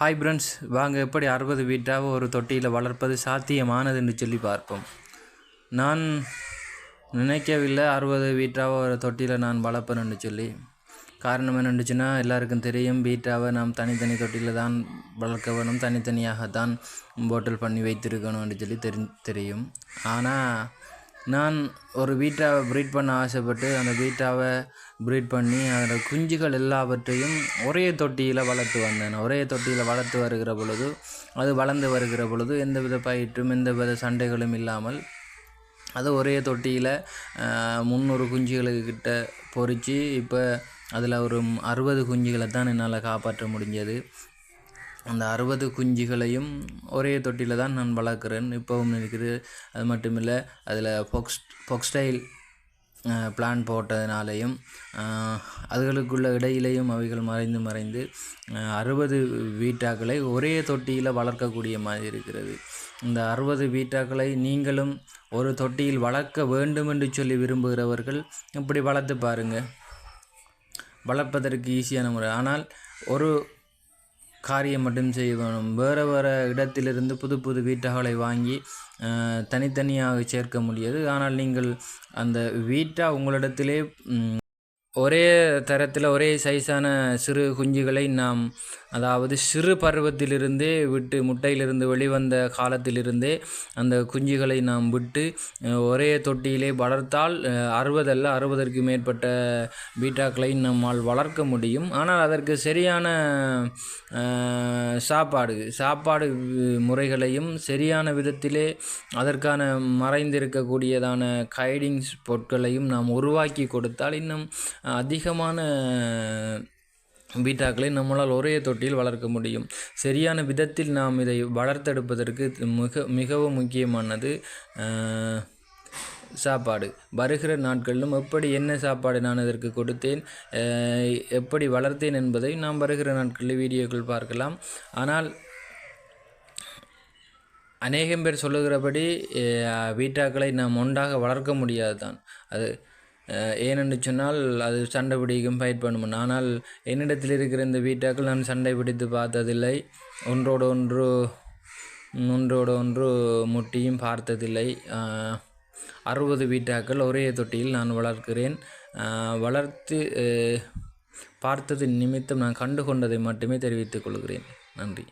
Hi பிரன்ஸ் வாங்க எப்படி அறுபது வீட்டாக ஒரு தொட்டியில் வளர்ப்பது சாத்தியமானது என்று சொல்லி பார்ப்போம். நான் நினைக்கவில்லை அறுபது வீட்டாக ஒரு தொட்டியில் நான் வளர்ப்பேன்னு சொல்லி. காரணம் என்னென்னுச்சுன்னா எல்லாருக்கும் தெரியும் பீட்டாவை நாம் தனித்தனி தொட்டியில் தான் வளர்க்க வேணும் தனித்தனியாக தான் போட்டில் பண்ணி வைத்திருக்கணும்னு சொல்லி தெரி தெரியும். ஆனால் நான் ஒரு பீட்டாவை ப்ரீட் பண்ண ஆசைப்பட்டு அந்த பீட்டாவை ப்ரீட் பண்ணி அதில் குஞ்சுகள் எல்லாவற்றையும் ஒரே தொட்டியில் வளர்த்து வந்தேன். ஒரே தொட்டியில் வளர்த்து வருகிற பொழுது அது வளர்ந்து வருகிற பொழுது எந்தவித பயிற்றும் எந்தவித சண்டைகளும் இல்லாமல் அது ஒரே தொட்டியில் முந்நூறு குஞ்சுகளுக்கிட்ட பொறிச்சு இப்போ அதில் ஒரு அறுபது குஞ்சுகளை தான் என்னால் காப்பாற்ற முடிஞ்சது. அந்த அறுபது குஞ்சுகளையும் ஒரே தொட்டியில் தான் நான் வளர்க்குறேன். இப்போவும் இருக்குது. அது மட்டும் இல்லை அதில் ஃபொக்ஸ் ஃபொக்ஸ்டைல் பிளான் போட்டதுனாலையும் அதுகளுக்குள்ள இடையிலையும் அவைகள் மறைந்து மறைந்து அறுபது வீட்டாக்களை ஒரே தொட்டியில் வளர்க்கக்கூடிய மாதிரி இருக்கிறது. இந்த அறுபது வீட்டாக்களை நீங்களும் ஒரு தொட்டியில் வளர்க்க வேண்டும் என்று சொல்லி விரும்புகிறவர்கள் இப்படி வளர்த்து பாருங்கள் வளர்ப்பதற்கு ஈஸியான முறை. ஆனால் ஒரு காரியம் மட்டும் செய்ய வேணும். வேறு வேறு இடத்திலிருந்து புது புது வீட்டாக்களை வாங்கி தனித்தனியாக சேர்க்க முடியாது. ஆனால் நீங்கள் அந்த வீட்டை உங்களிடத்திலே ஒரே தரத்தில் ஒரே சைஸான சிறு குஞ்சுகளை நாம் அதாவது சிறு பருவத்திலிருந்தே விட்டு முட்டையிலிருந்து வெளிவந்த காலத்திலிருந்தே அந்த குஞ்சுகளை நாம் விட்டு ஒரே தொட்டியிலே வளர்த்தால் அறுபதல்ல அறுபதற்கு மேற்பட்ட பீட்டாக்களை நம்மால் வளர்க்க முடியும். ஆனால் அதற்கு சரியான சாப்பாடு சாப்பாடு முறைகளையும் சரியான விதத்திலே அதற்கான மறைந்திருக்கக்கூடியதான கைடிங்ஸ் பொருட்களையும் நாம் உருவாக்கி கொடுத்தால் இன்னும் அதிகமான பீட்டாக்களை நம்மளால் ஒரே தொட்டியில் வளர்க்க முடியும். சரியான விதத்தில் நாம் இதை வளர்த்தெடுப்பதற்கு மிக மிகவும் முக்கியமானது சாப்பாடு. வருகிற நாட்களிலும் எப்படி என்ன சாப்பாடு நான் இதற்கு கொடுத்தேன் எப்படி வளர்த்தேன் என்பதை நாம் வருகிற நாட்களில் வீடியோக்கள் பார்க்கலாம். ஆனால் அநேகம் பேர் சொல்லுகிறபடி வீட்டாக்களை நாம் ஒன்றாக வளர்க்க முடியாது தான் அது ஏனென்று சொன்னால் அது சண்டை பிடிக்கும் ஃபைட் பண்ணும். ஆனால் என்னிடத்தில் இருக்கிற இந்த வீட்டாக்கள் நான் சண்டை பிடித்து பார்த்ததில்லை. ஒன்றோடு ஒன்று ஒன்றோடு ஒன்று முட்டியும் பார்த்ததில்லை. அறுபது வீட்டாக்கள் ஒரே தொட்டியில் நான் வளர்க்கிறேன். வளர்த்து பார்த்தது நிமித்தம் நான் கண்டு கொண்டதை மட்டுமே தெரிவித்துக் கொள்கிறேன். நன்றி.